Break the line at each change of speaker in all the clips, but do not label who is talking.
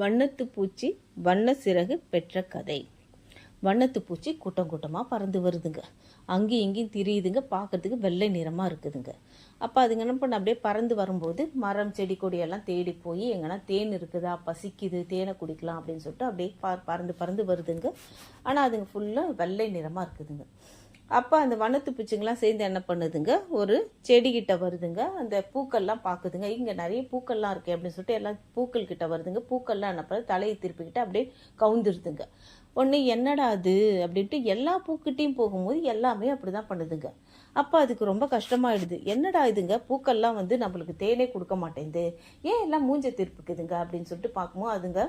வண்ணத்து பூச்சி வண்ண சிறகு பெற்ற கதை. வண்ணத்து பூச்சி கூட்டம் கூட்டமாக பறந்து வருதுங்க. அங்கேயும் இங்கேயும் திரியுதுங்க. பார்க்கறதுக்கு வெள்ளை நிறமாக இருக்குதுங்க. அப்போ அதுங்க என்ன பண்ண அப்படியே பறந்து வரும்போது மரம் செடி கொடியெல்லாம் தேடி போய் எங்கன்னா தேன் இருக்குதா? பசிக்குது. தேனை குடிக்கலாம் அப்படின்னு சொல்லிட்டு அப்படியே ப பறந்து பறந்து வருதுங்க. ஆனால் அதுங்க ஃபுல்லாக வெள்ளை நிறமாக இருக்குதுங்க. அப்போ அந்த வண்ணத்து பூச்சிங்கெல்லாம் சேர்ந்து என்ன பண்ணுதுங்க? ஒரு செடிக்கிட்ட வருதுங்க. அந்த பூக்கள்லாம் பார்க்குதுங்க இங்கே நிறைய பூக்கள்லாம் இருக்குது அப்படின்னு சொல்லிட்டு எல்லாம் பூக்கள் கிட்ட வருதுங்க. பூக்கள்லாம் என்ன பண்ணுறது தலையை திருப்பிக்கிட்டு அப்படியே கவுந்துருதுங்க. ஒன்று என்னடா அது? அப்படின்ட்டு எல்லா பூக்கிட்டையும் போகும்போது எல்லாமே அப்படி தான் பண்ணுதுங்க. அப்போ அதுக்கு ரொம்ப கஷ்டமாயிடுது. என்னடா இதுங்க? பூக்கள்லாம் வந்து நம்மளுக்கு தேனே கொடுக்க மாட்டேங்குது. ஏன் எல்லாம் மூஞ்ச திருப்பிக்குதுங்க அப்படின்னு சொல்லிட்டு பார்க்கும்போது அதுங்க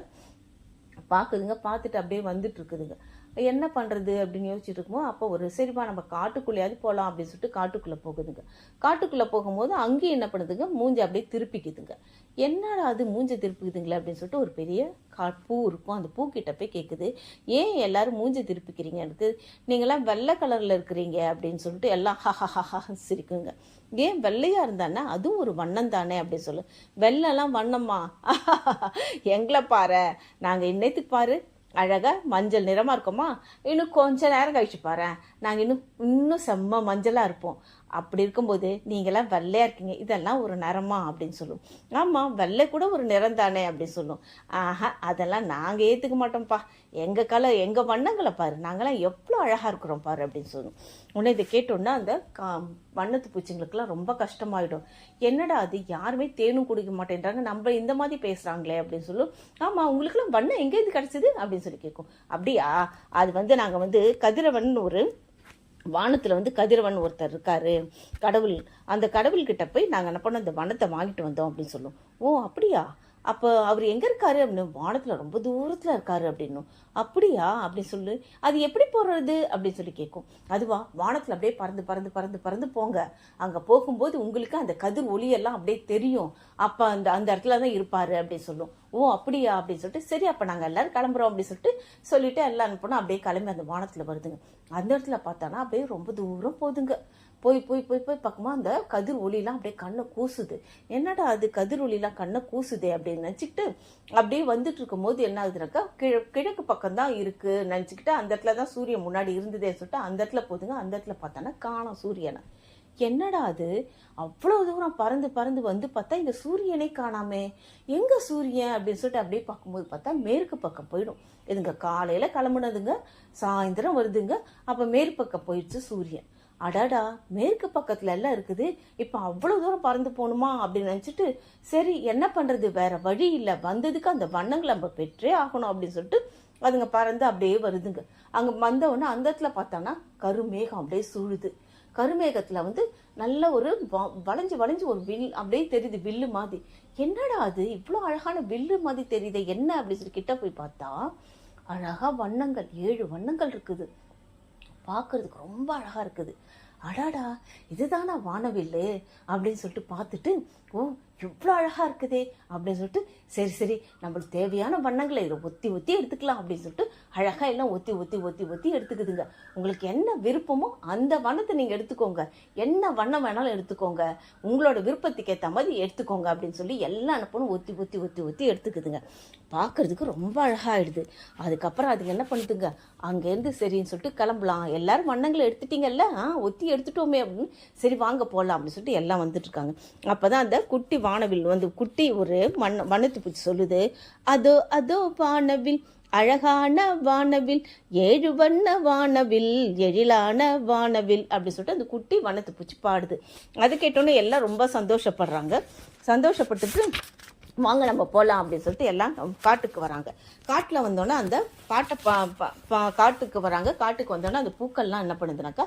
பார்க்குதுங்க பார்த்துட்டு அப்படியே வந்துட்டு இருக்குதுங்க. என்ன பண்ணுறது அப்படின்னு யோசிச்சுட்டு இருக்கும்போது அப்போ ஒரு சரிப்பா நம்ம காட்டுக்குள்ளேயாவது போகலாம் அப்படின்னு சொல்லிட்டு காட்டுக்குள்ளே போகுதுங்க. காட்டுக்குள்ளே போகும்போது அங்கேயும் என்ன பண்ணுதுங்க? மூஞ்சி அப்படியே திருப்பிக்குதுங்க. என்னடா அது மூஞ்சி திருப்பிக்குதுங்களே அப்படின்னு சொல்லிட்டு ஒரு பெரிய கா பூ இருக்கும். அந்த பூக்கிட்ட போய் கேட்குது ஏன் எல்லாரும் மூஞ்சி திருப்பிக்கிறீங்க எனக்கு நீங்களாம் வெள்ளை கலரில் இருக்கிறீங்க அப்படின்னு சொல்லிட்டு எல்லாம் ஹஹஹஹா சிரிக்குங்க. ஏன் வெள்ளையாக இருந்தானே அதுவும் ஒரு வண்ணம் தானே அப்படின்னு சொல்லு. வெள்ளெல்லாம் வண்ணம்மா எங்களை பாரு. நாங்கள் இன்னத்துக்கு பாரு அழகாக மஞ்சள் நிறமாக இருக்குமா? இன்னும் கொஞ்ச நேரம் கழிச்சு பாரு நாங்கள் இன்னும் இன்னும் செம்ம மஞ்சளாக இருப்போம். அப்படி இருக்கும்போது நீங்களாம் வெள்ளையா இருக்கீங்க. இதெல்லாம் ஒரு நிறமா அப்படின்னு சொல்லும். ஆமாம் வெள்ளை கூட ஒரு நிறம் தானே அப்படின்னு சொல்லும். ஆஹா அதெல்லாம் நாங்கள் ஏற்றுக்க மாட்டோம்ப்பா. எங்கள் கலர் எங்கள் வண்ணங்களை பாரு. நாங்களாம் எவ்வளோ அழகாக இருக்கிறோம் பாரு அப்படின்னு சொல்லும். உடனே இதை கேட்டோன்னா அந்த கா வண்ணத்து பூச்சிங்களுக்கெல்லாம் ரொம்ப கஷ்டமாயிடும். என்னடா அது? யாருமே தேனும் குடிக்க மாட்டேன்றாங்க. நம்ம இந்த மாதிரி பேசுகிறாங்களே அப்படின்னு சொல்லும். ஆமாம் உங்களுக்குலாம் வண்ணம் எங்கேருந்து கிடச்சிது? அப்படின்னு சொல்லி கேட்கும். அப்படியா? அது வந்து நாங்கள் வந்து கதிரவன் ஒரு வானத்தில் வந்து கதிரவன் ஒருத்தர் இருக்கார். கடவுள் அந்த கடவுள்கிட்ட போய் நாங்கள் என்ன பண்ணோம் அந்த வனத்தை வாங்கிட்டு வந்தோம் அப்படின்னு சொல்லுவோம். ஓ அப்படியா? அப்போ அவர் எங்கே இருக்காரு அப்படின்னு வானத்தில் ரொம்ப தூரத்தில் இருக்காரு அப்படின்னும் அப்படியா? அப்படின்னு சொல்லு. அது எப்படி போகிறது அப்படின்னு சொல்லி கேட்கும். அதுவா வானத்தில் அப்படியே பறந்து பறந்து பறந்து பறந்து போங்க. அங்கே போகும்போது உங்களுக்கு அந்த கதிர் ஒளியெல்லாம் அப்படியே தெரியும். அப்போ அந்த அந்த இடத்துல தான் இருப்பார் அப்படின்னு சொல்லும். ஓ அப்படியா? அப்படின்னு சொல்லிட்டு சரி அப்போ நாங்கள் எல்லாரும் கிளம்புறோம் அப்படின்னு சொல்லிட்டு சொல்லிட்டு எல்லாம் அனுப்பினோம் அப்படியே கிளம்பி அந்த வானத்தில் வருதுங்க. அந்த இடத்துல பார்த்தானா அப்படியே ரொம்ப தூரம் போகுதுங்க போய் போய் போய் போய் பார்க்கும்போது அந்த கதிர் ஒளிலாம் அப்படியே கண்ணை கூசுது. என்னடா அது கதிர் ஒளிலாம் கண்ணை கூசுதே அப்படின்னு நினச்சிக்கிட்டு அப்படியே வந்துட்டு இருக்கும்போது என்ன ஆகுதுனாக்கா கிழ கிழக்கு பக்கம் தான் இருக்குது நினச்சிக்கிட்டு அந்த இடத்துல தான் சூரியன் முன்னாடி இருந்ததே சொல்லிட்டு அந்த இடத்துல போதுங்க. அந்த இடத்துல பார்த்தோன்னா காணும் சூரியனை. என்னடா அது? அவ்வளோ தூரம் பறந்து பறந்து வந்து பார்த்தா இந்த சூரியனை காணாமே. எங்கே சூரியன்? அப்படின்னு சொல்லிட்டு அப்படியே பார்க்கும்போது பார்த்தா மேற்கு பக்கம் போயிடும். இதுங்க காலையில் கிளம்புனதுங்க சாயந்தரம் வருதுங்க. அப்போ மேற்கு பக்கம் போயிடுச்சு சூரியன். அடாடா மேற்கு பக்கத்துல எல்லாம் இருக்குது. இப்போ அவ்வளோ தூரம் பறந்து போகணுமா அப்படின்னு நினச்சிட்டு சரி என்ன பண்ணுறது வேற வழி இல்லை. வந்ததுக்கு அந்த வண்ணங்களை நம்ம பெற்றே ஆகணும் அப்படின்னு சொல்லிட்டு அதுங்க பறந்து அப்படியே வருதுங்க. அங்கே வந்தவொடனே அந்த இடத்துல பார்த்தோன்னா கருமேகம் அப்படியே சூழுது. கருமேகத்தில் வந்து நல்ல ஒரு வ- வளைஞ்சு வளைஞ்சு ஒரு வில் அப்படியே தெரியுது வில்லு மாதிரி. என்னடா அது? இவ்வளோ அழகான வில்லு மாதிரி தெரியுது என்ன அப்படின்னு சொல்லி கிட்ட போய் பார்த்தா அழகா வண்ணங்கள் ஏழு வண்ணங்கள் இருக்குது. பார்க்குறதுக்கு ரொம்ப அழகா இருக்குது. அடாடா இதுதானா வானவில்லு? அப்படின்னு சொல்லிட்டு பார்த்துட்டு ஓ இவ்வளோ அழகாக இருக்குதே அப்படின்னு சொல்லிட்டு சரி சரி நம்மளுக்கு தேவையான வண்ணங்களை இதை ஒத்தி ஒத்தி எடுத்துக்கலாம் அப்படின்னு சொல்லிட்டு அழகாக எல்லாம் ஒத்தி ஒத்தி ஒத்தி ஒத்தி எடுத்துக்குதுங்க. உங்களுக்கு என்ன விருப்பமோ அந்த வண்ணத்தை நீங்கள் எடுத்துக்கோங்க. என்ன வண்ணம் வேணாலும் எடுத்துக்கோங்க. உங்களோட விருப்பத்துக்கு ஏற்ற மாதிரி எடுத்துக்கோங்க அப்படின்னு சொல்லி எல்லா அனுப்பணும் ஒத்தி ஒத்தி ஒத்தி ஒத்தி எடுத்துக்குதுங்க. பார்க்கறதுக்கு ரொம்ப அழகாகிடுது அதுக்கப்புறம் அதுங்க என்ன பண்ணுதுங்க? அங்கேருந்து சரின்னு சொல்லிட்டு கிளம்பலாம். எல்லாரும் வண்ணங்களை எடுத்துட்டீங்கல்ல? ஆ ஒத்தி எடுத்துட்டோமே அப்படின்னு சரி வாங்க போகலாம் அப்படின்னு சொல்லிட்டு எல்லாம் வந்துட்டு இருக்காங்க. அப்பதான் அந்த குட்டி வானவில் வந்து குட்டி ஒரு மண் வண்ணத்து பூச்சி சொல்லுது அதோ அதோ வானவில் அழகான வானவில் ஏழு வண்ண வானவில் எழிலான வானவில் அப்படின்னு சொல்லிட்டு அந்த குட்டி வனத்து பூச்சி பாடுது. அது கேட்டோன்னே எல்லாம் ரொம்ப சந்தோஷப்படுறாங்க. சந்தோஷப்பட்டுட்டு வாங்க நம்ம போகலாம் அப்படின்னு சொல்லிட்டு எல்லாம் காட்டுக்கு வராங்க. காட்டில் வந்தோன்னே அந்த காட்டை பா பா- காட்டுக்கு வராங்க. காட்டுக்கு வந்தோன்னே அந்த பூக்கள்லாம் என்ன பண்ணுதுனாக்கா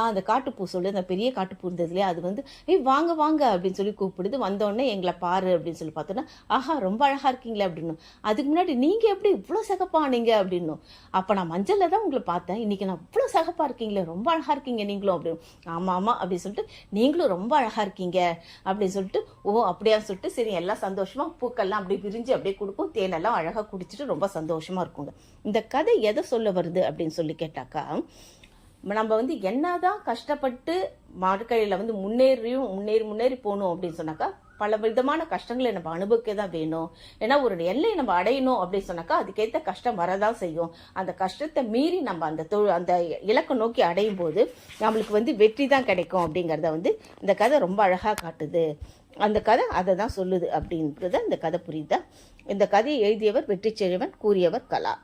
அந்த காட்டுப்பூ சொல்லு அந்த பெரிய காட்டுப்பூ இருந்தது இல்லையா அது வந்து ஏய் வாங்க வாங்க அப்படின்னு சொல்லி கூப்பிடுது. வந்தோடனே எங்களை பாரு அப்படின்னு சொல்லி பார்த்தோன்னா ஆஹா ரொம்ப அழகாக இருக்கீங்களே அப்படின்னு அதுக்கு முன்னாடி நீங்கள் எப்படி இவ்வளோ சகப்பானீங்க அப்படின்னும். அப்போ நான் மஞ்சளில் தான் உங்களை பார்த்தேன். இன்னைக்கு நான் இவ்வளோ சகப்பாக இருக்கீங்களே ரொம்ப அழகாக இருக்கீங்க நீங்களும் அப்படின்னு ஆமாம் ஆமாம் அப்படின்னு சொல்லிட்டு நீங்களும் ரொம்ப அழகாக இருக்கீங்க அப்படின்னு சொல்லிட்டு ஓ அப்படியா சொல்லிட்டு சரி எல்லாம் சந்தோஷமாக சந்தோஷமா பூக்கள்லாம் அப்படியே விரிஞ்சு அப்படியே கொடுக்கும். தேனெல்லாம் அழகாக குடிச்சிட்டு ரொம்ப சந்தோஷமாக இருக்குங்க. இந்த கதை எதை சொல்ல வருது அப்படின்னு சொல்லி கேட்டாக்கா நம்ம வந்து என்னதான் கஷ்டப்பட்டு வாழ்க்கையில் வந்து முன்னேறியும் முன்னேறி முன்னேறி போகணும் அப்படின்னு சொன்னாக்கா பல விதமான கஷ்டங்களை நம்ம அனுபவிக்க தான் வேணும். ஏன்னா ஒரு எல்லையை நம்ம அடையணும் அப்படின்னு சொன்னாக்கா அதுக்கேற்ற கஷ்டம் வரதான் செய்யும். அந்த கஷ்டத்தை மீறி நம்ம அந்த தொழில் அந்த இலக்கை நோக்கி அடையும் போது நம்மளுக்கு வந்து வெற்றி தான் கிடைக்கும் அப்படிங்கிறத வந்து இந்த கதை ரொம்ப அழகாக காட்டுது. அந்த கதை அதை தான் சொல்லுது அப்படின்றது அந்த கதை புரியுதா? இந்த கதையை எழுதியவர் வெற்றி கூறியவர் கலா.